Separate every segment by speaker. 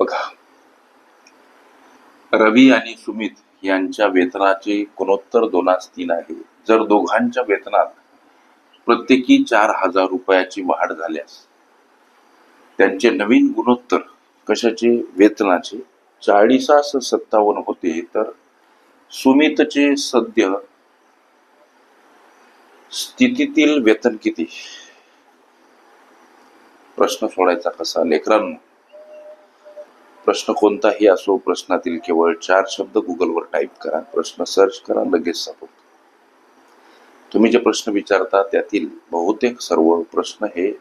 Speaker 1: बघा. रवी आणि सुमित यांच्या वेतनाचे गुणोत्तर दोनास तीन आहे. जर दोघांच्या वेतनात प्रत्येकी चार हजार रुपयाची वाढ झाल्यास त्यांचे नवीन गुणोत्तर कशाचे? वेतनाचे. चाळीसास सत्तावन्न होते तर सुमितचे सद्य स्थितीतील वेतन किती? प्रश्न सोडायचा कसा? लेकरांनो प्रश्न कोणताही असो प्रश्नातील केवळ चार शब्द गुगलवर टाईप करा प्रश्न सर्च करा लगेच सापडतो. तुम्ही जे प्रश्न विचारता त्यातील बहुतेक सर्व प्रश्न हे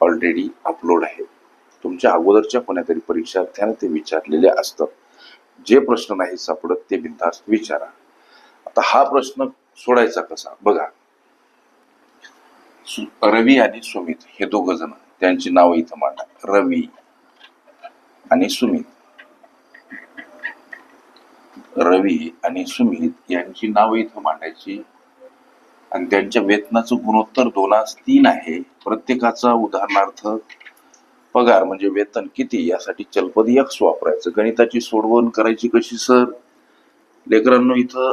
Speaker 1: ऑलरेडी अपलोड आहेत. तुमच्या अगोदरच्या कोणातरी परीक्षार्थ्याने ते विचारलेले असतात. जे प्रश्न नाही सापडत ते बिनधास्त विचारा. आता हा प्रश्न सोडायचा कसा? बघा. रवी आणि सुमित हे दोघ जण त्यांची नाव इथं मांडा. रवी. आणि सुमित. रवी आणि सुमित यांची नावं इथं मांडायची. आणि त्यांच्या वेतनाचं गुणोत्तर दोनास तीन आहे. प्रत्येकाचा उदाहरणार्थ पगार म्हणजे वेतन किती यासाठी चलपद यक्स वापरायचं. गणिताची सोडवण करायची कशी सर? लेकरांनो इथं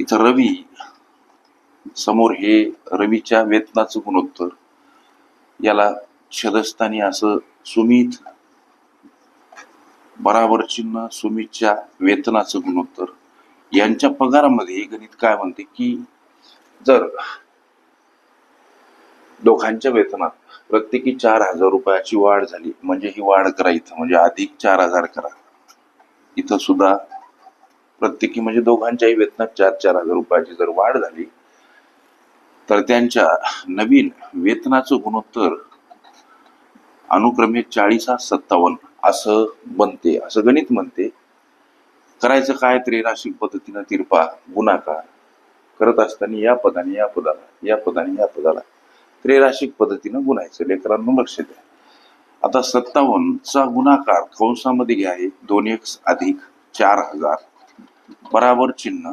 Speaker 1: इथं रवी समोर हे रवीच्या वेतनाचं गुणोत्तर. याला छदस्थानी असं सुमित बराबर चिन्ह सुमितच्या वेतनाचं गुणोत्तर. यांच्या पगारामध्ये हे गणित काय म्हणते की जर दोघांच्या वेतनात प्रत्येकी चार हजार रुपयाची वाढ झाली म्हणजे ही वाढ करा इथं म्हणजे अधिक चार हजार करा. इथं सुद्धा प्रत्येकी म्हणजे दोघांच्याही वेतनात चार चार हजार रुपयाची जर वाढ झाली तर त्यांच्या नवीन वेतनाचं गुणोत्तर अनुक्रमे चाळीसा सत्तावन्न. असं बनते असं गणित म्हणते. करायचं काय त्रिराशिक पद्धतीनं तिरपा गुणाकार करत असताना या पदाने या पदाला या पदाने या पदाला त्रिराशिक पद्धतीनं गुणायचं. लेकरांना लक्ष द्या. आता सत्तावन्नचा गुणाकार कंसामध्ये घ्या. आहे दोन एक अधिक चार हजार. बराबर चिन्ह.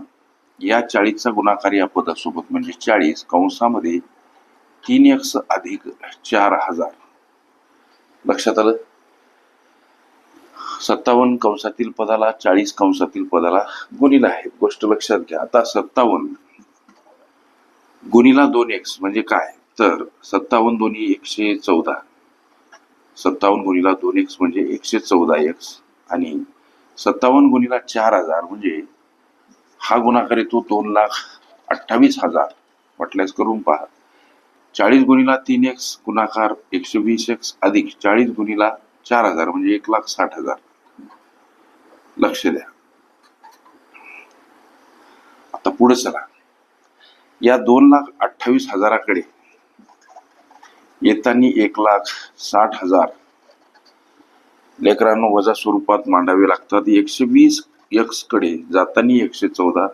Speaker 1: या चाळीसचा गुणाकार या पदासोबत म्हणजे चाळीस. कंसामध्ये तीन एक्स अधिक चार हजार. लक्षात आलं? सत्तावन्न कंसातील पदाला चाळीस कंसातील पदाला गुणिला आहे. गोष्ट लक्षात घ्या. आता सत्तावन्न गुणिला दोन एक्स म्हणजे काय? तर सत्तावन्न दोन्ही एकशे चौदा. सत्तावन्न गुणिला दोन एक्स म्हणजे एकशे चौदा एक्स आणि सत्तावन्न गुणिला चार हजार म्हणजे हा गुणाकार येतो दोन लाख अठ्ठावीस हजार. वाटल्यास करून पहा. चाळीस गुणिला तीन एक्स गुणाकार एकशे वीस एक्स अधिक चाळीस गुणिला चार हजार म्हणजे एक लाख साठ हजार. लक्ष द्या. आता पुढे चला. या दोन लाख अठ्ठावीस हजाराकडे येताना एक लाख साठ हजार लेकरांना वजा स्वरूपात मांडावे लागतात. एकशे वीस एक्सकडे जाताना एकशे चौदा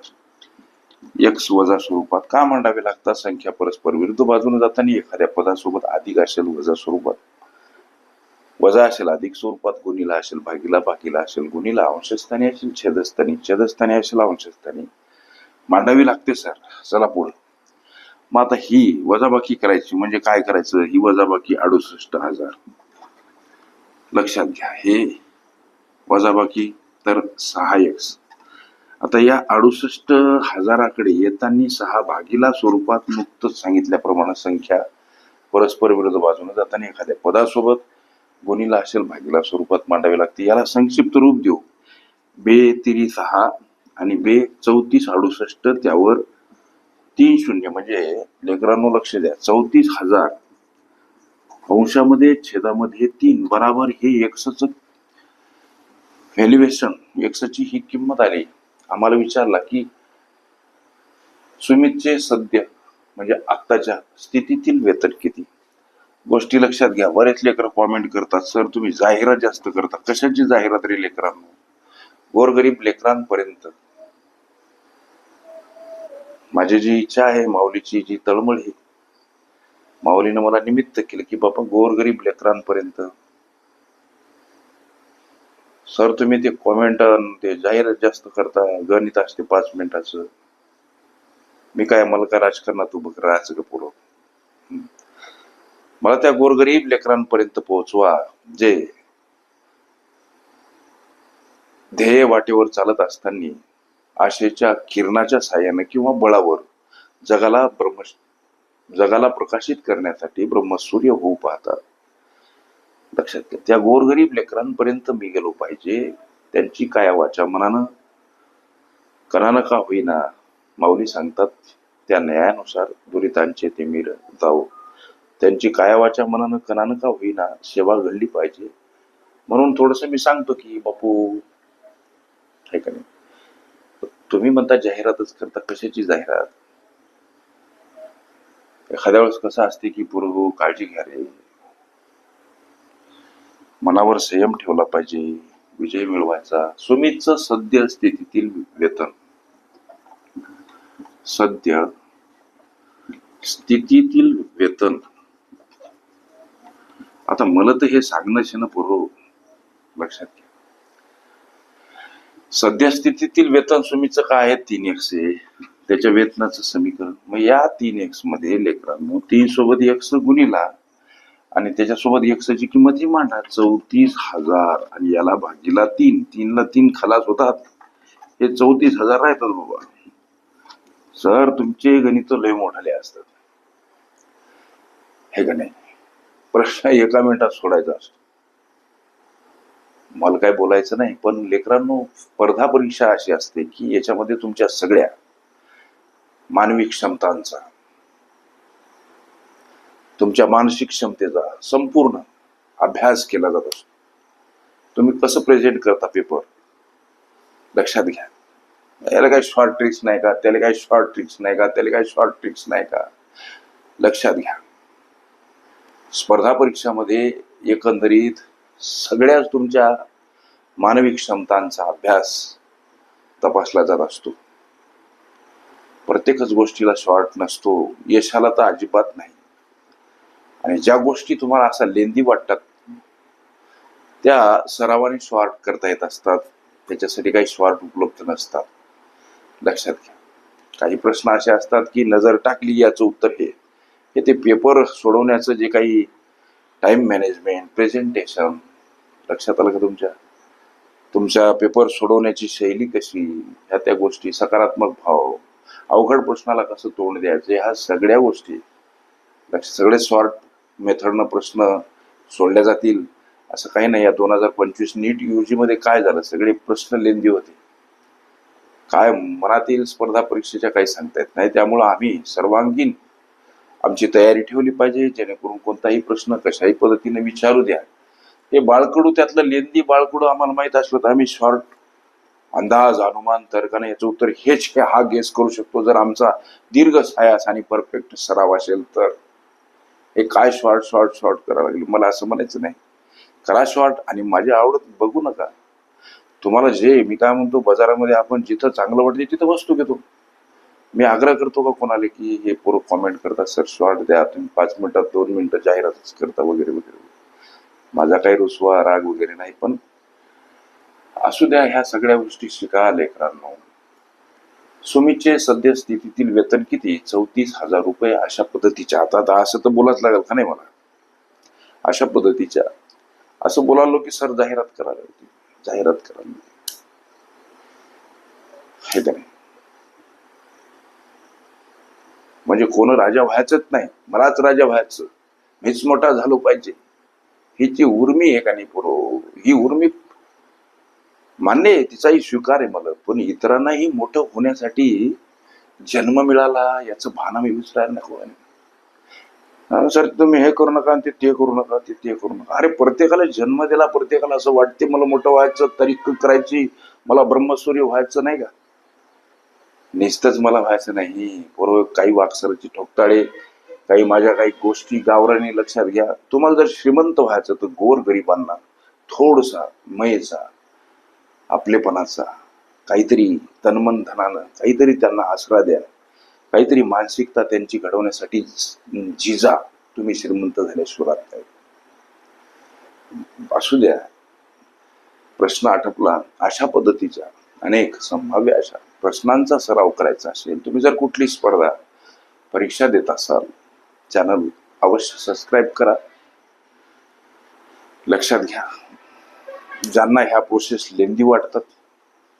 Speaker 1: एक्स वजा स्वरूपात का मांडावे लागतात? संख्या परस्पर विरुद्ध बाजूने जाताना एखाद्या पदासोबत अधिक असेल वजा स्वरूपात. वजा असेल अधिक स्वरूपात गुणीला असेल भागीला भागीला असेल गुणीला अंशस्थानी असेल छेदस्थानी छेदस्थानी असेल अंशस्थानी. मांडावी लागते सर. चला पुढे. मग आता ही वजाबाकी करायची म्हणजे काय करायचं? ही वजाबाकी अडुसष्ट हजार. लक्षात घ्या हे वजाबाकी तर सहा एक्स आता या अडुसष्ट हजाराकडे येताना सहा भागीला स्वरूपात नुकतंच सांगितल्याप्रमाणे संख्या परस्पर विरोध बाजूने जाताना एखाद्या पदासोबत गुणीला असेल भागीला स्वरूपात मांडावी लागते. याला संक्षिप्त रूप देऊ. बे तिरी सहा आणि बे चौतीस अडुसष्ट त्यावर तीन शून्य. म्हणजे लेकरांनो लक्ष द्या. चौतीस हजार अंशामध्ये छेदामध्ये तीन. बराबर हे एक्सच व्हॅल्युएशन एक्सची ही किंमत आली. आम्हाला विचारला की सुमितचे सद्य म्हणजे आत्ताच्या स्थितीतील वेतन किती? गोष्टी लक्षात घ्या. बरेच लेकर कॉमेंट करतात सर तुम्ही जाहिरात जास्त करता. कशाची जाहिरात रे लेकरांनो? गोरगरीब लेकरांपर्यंत. माझी जी इच्छा आहे माऊलीची जी तळमळ आहे माऊलीनं मला निमित्त केलं की बाबा गोरगरीब लेकरांपर्यंत. सर तुम्ही ते कॉमेंट ते जाहिरात जास्त करता गणित असते पाच मिनिटाचं. मी काय मला काय राजकारणात उभं करायचं का पुढं? मला त्या गोरगरीब लेकरांपर्यंत पोहोचवा जे ध्येय वाटेवर चालत असताना आशेच्या किरणाच्या साह्याने किंवा बळावर जगाला ब्रह्म जगाला प्रकाशित करण्यासाठी ब्रह्मसूर्य होऊ पाहतात. लक्षात घ्या त्या गोरगरीब लेकरांपर्यंत मी गेलो पाहिजे त्यांची काय वाचा मनानं? कणानं का होईना? माऊली सांगतात त्या न्यायानुसार दुरितांचे ते मीर जाऊ त्यांची कायावाच्या मनानं कणानं का होईना सेवा घडली पाहिजे. म्हणून थोडस मी सांगतो की बापू हे का नाही? तुम्ही म्हणता जाहिरातच करता कशाची जाहिरात? एखाद्या वेळेस कसं असते की पूर्व हो, काळजी घ्या रे. मनावर संयम ठेवला पाहिजे विजय मिळवायचा. सुमितच सद्य स्थितीतील वेतन. सद्य स्थितीतील वेतन. आता मला तर हे सांगणं शेणं पूर्व लक्षात घ्या. सद्यस्थितीतील वेतन सुमीचं काय आहे? तीन एक्स आहे. त्याच्या वेतनाचं समीकरण. मग या तीन एक्समध्ये लेकरांनो तीन सोबत एक्स गुणिला आणि त्याच्यासोबत एक्सची किंमत ही मांडा. चौतीस हजार आणि याला भागीला तीन. तीनला तीन खलास होतात. हे चौतीस हजार राहतात बाबा. सर तुमचे गणित लय मोठाले असतात. हे का नाही? प्रश्न एका मिनिटात सोडायचा असतो. मला काय बोलायचं नाही पण लेकरांनो स्पर्धा परीक्षा अशी असते की याच्यामध्ये तुमच्या सगळ्या मानवी क्षमतांचा तुमच्या मानसिक क्षमतेचा संपूर्ण अभ्यास केला जात असतो. तुम्ही कसं प्रेझेंट करता पेपर लक्षात घ्या. याला काही शॉर्ट ट्रिक्स नाही का? त्याला काही शॉर्ट ट्रिक्स नाही का? त्याला काही शॉर्ट ट्रिक्स नाही का? लक्षात घ्या. स्पर्धा परीक्षामध्ये एकंदरीत सगळ्याच तुमच्या मानवी क्षमतांचा अभ्यास तपासला जात असतो. प्रत्येकच गोष्टीला शॉर्ट नसतो. यशाला तर अजिबात नाही. आणि ज्या गोष्टी तुम्हाला असा लेंदी वाटतात त्या सरावाने शॉर्ट करता येत असतात. त्याच्यासाठी काही शॉर्ट उपलब्ध नसतात. लक्षात घ्या. काही प्रश्न असे असतात की नजर टाकली याचं उत्तर हे. हे ते पेपर सोडवण्याचं जे काही टाईम मॅनेजमेंट प्रेझेंटेशन लक्षात आलं का तुमच्या? तुमच्या पेपर सोडवण्याची शैली कशी? ह्या त्या गोष्टी सकारात्मक भाव अवघड प्रश्नाला कसं तोंड द्यायचं? ह्या सगळ्या गोष्टी लक्ष सगळे शॉर्ट मेथडनं प्रश्न सोडल्या जातील. असं काही नाही. या दोन हजार पंचवीस नीट यू जीमध्ये काय झालं? सगळे प्रश्न लेंदी होते. काय मनातील स्पर्धा परीक्षेच्या काही सांगता येत नाही. त्यामुळं आम्ही सर्वांगीण आमची तयारी ठेवली पाहिजे जेणेकरून कोणताही प्रश्न कशाही पद्धतीने विचारू द्या. हे बाळकडू त्यातलं लेंदी बाळकडू आम्हाला माहीत असलं तर आम्ही शॉर्ट अंदाज अनुमान तर्काने याचं उत्तर हेच काय हा गेस करू शकतो. जर आमचा दीर्घ सायास आणि परफेक्ट सराव असेल तर. हे काय शॉर्ट शॉर्ट शॉर्ट करावं लागेल? मला असं म्हणायचं नाही. करा शॉर्ट आणि माझी आवडत बघू नका. तुम्हाला जे मी काय म्हणतो बाजारामध्ये आपण जिथं चांगलं वाटते तिथं वस्तू घेतो. मी आग्रह करतो का कोणाला की हे पोरं कॉमेंट करता सर शॉर्ट द्या तुम्ही पाच मिनिटात दोन मिनिटं जाहिरातच करता वगैरे वगैरे माझा काही रुसवा राग वगैरे नाही पण असू द्या ह्या सगळ्या गोष्टी शिका लेकरांनो. सुमीचे सद्यस्थितीतील वेतन किती? चौतीस हजार रुपये अशा पद्धतीच्या. आता आता असं तर बोलाच लागेल का नाही मला? अशा पद्धतीच्या. असं बोलालो की सर जाहिरात करायला होती जाहिरात करायला हे नाही? म्हणजे कोण राजा व्हायचंच नाही. मलाच राजा व्हायचं. मीच मोठा झालो पाहिजे. हिची उर्मी आहे का नाही पुरो? ही उर्मी मान्य आहे तिचाही स्वीकार आहे मला. पण इतरांनाही मोठं होण्यासाठी जन्म मिळाला याचं भान आम्ही विसरायला नको सर तुम्ही हे करू नका आणि ते ते करू नका ते ते करू नका. अरे प्रत्येकाला जन्म दिला प्रत्येकाला असं वाटते मला मोठं व्हायचं तरी करायची मला ब्रह्मसूर्य व्हायचं नाही का? निस्तच मला व्हायचं नाही. बरोबर काही वाक्सराची ठोकताळे काही माझ्या काही गोष्टी गावराने लक्षात घ्या. तुम्हाला जर श्रीमंत व्हायचं तर गोर गरिबांना थोडसा मयेचा आपलेपणाचा काहीतरी तन्मन धनानं काहीतरी त्यांना आसरा द्या. काहीतरी मानसिकता त्यांची घडवण्यासाठी जिजा तुम्ही श्रीमंत झाल्याशिवाय काय असू द्या. प्रश्न आटपला. अशा पद्धतीच्या अनेक संभाव्य अशा प्रश्नांचा सराव करायचा असेल तुम्ही जर कुठली स्पर्धा परीक्षा देत असाल चॅनल अवश्य सबस्क्राईब करा. लक्षात घ्या. ज्यांना ह्या प्रोसेस लेंदी वाटतात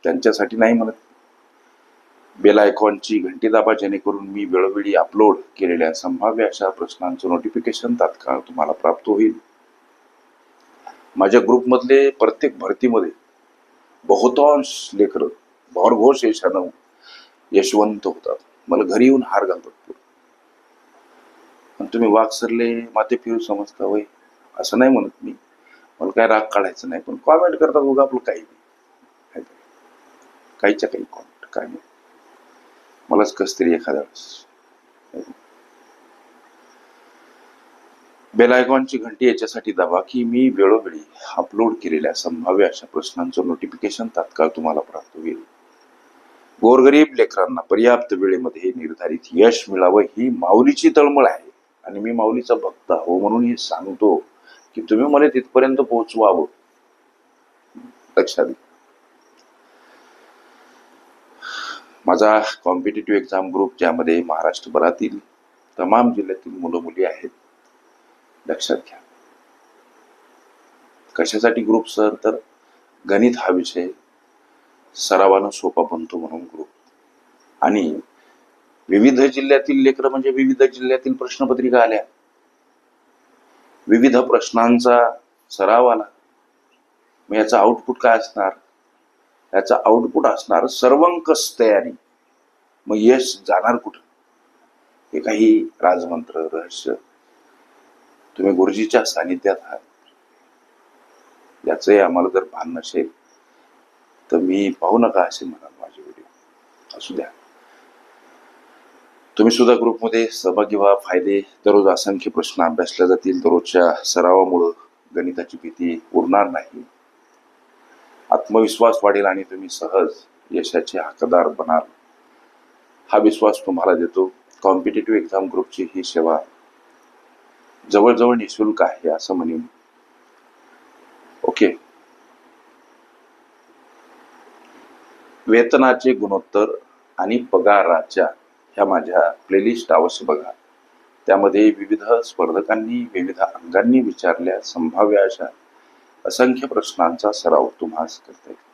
Speaker 1: त्यांच्यासाठी नाही म्हणत. बेल आयकॉनची घंटी दाबा जेणेकरून मी वेळोवेळी अपलोड केलेल्या संभाव्य अशा प्रश्नांचं नोटिफिकेशन तात्काळ तुम्हाला प्राप्त होईल. माझ्या ग्रुपमधले प्रत्येक भरतीमध्ये बहुतांश लेकरं भरघोस यशानं यशवंत होतात. मला घरी येऊन हार घालतात पोरं. पण तुम्ही वाघ सरले माते फिरू समजता वय असं नाही म्हणत मी. मला काय राग काढायचं नाही पण कॉमेंट करतात बघा आपलं काही नाही. काहीच्या काही कॉमेंट काय नाही. मलाच कस तरी एखाद्या वेळेस. बेलायकॉनची घंटी याच्यासाठी दाबा की मी वेळोवेळी अपलोड केलेल्या संभाव्य अशा प्रश्नांचं नोटिफिकेशन तात्काळ तुम्हाला प्राप्त होईल. गोरगरीब लेकरांना पर्याप्त वेळेमध्ये निर्धारित यश मिळावं ही माऊलीची तळमळ आहे. आणि मी माऊलीचा भक्त हो म्हणून हे सांगतो की तुम्ही मला तिथपर्यंत पोहोचवावं. लक्षात घ्या. माझा कॉम्पिटेटिव्ह एक्झाम ग्रुप ज्यामध्ये महाराष्ट्रभरातील तमाम जिल्ह्यातील मुलं मुली आहेत. लक्षात घ्या. कशासाठी ग्रुप सर तर गणित हा विषय सरावानं सोपा बनतो म्हणून ग्रुप आणि विविध जिल्ह्यातील लेकरं म्हणजे विविध जिल्ह्यातील प्रश्नपत्रिका आल्या. विविध प्रश्नांचा सराव आला. मग याचा आउटपुट काय असणार? याचा आउटपुट असणार सर्वंकस तयारी. मग यश जाणार कुठं? हे काही राजमंत्र रहस्य. तुम्ही गुरुजीच्या सानिध्यात आहात. याचंही आम्हाला जर भान नसेल तर मी पाहू नका असे म्हणाल माझे व्हिडिओ असू द्या. तुम्ही सुद्धा ग्रुपमध्ये सहभागी व्हा. फायदे दररोज असंख्य प्रश्न अभ्यासले जातील. दररोजच्या सरावामुळं गणिताची भीती उरणार नाही. आत्मविश्वास वाढेल आणि तुम्ही सहज यशाचे हकदार बनाल. हा विश्वास तुम्हाला देतो. कॉम्पिटेटिव्ह एक्झाम ग्रुपची ही सेवा जवळजवळ निशुल्क आहे असं म्हणेन. ओके. वेतनाचे गुणोत्तर आणि पगाराच्या ह्या माझ्या प्लेलिस्ट अवश्य बघा. त्यामध्ये विविध स्पर्धकांनी विविध अंगांनी विचारल्या संभाव्य अशा असंख्य प्रश्नांचा सराव तुम्हाला करता येईल.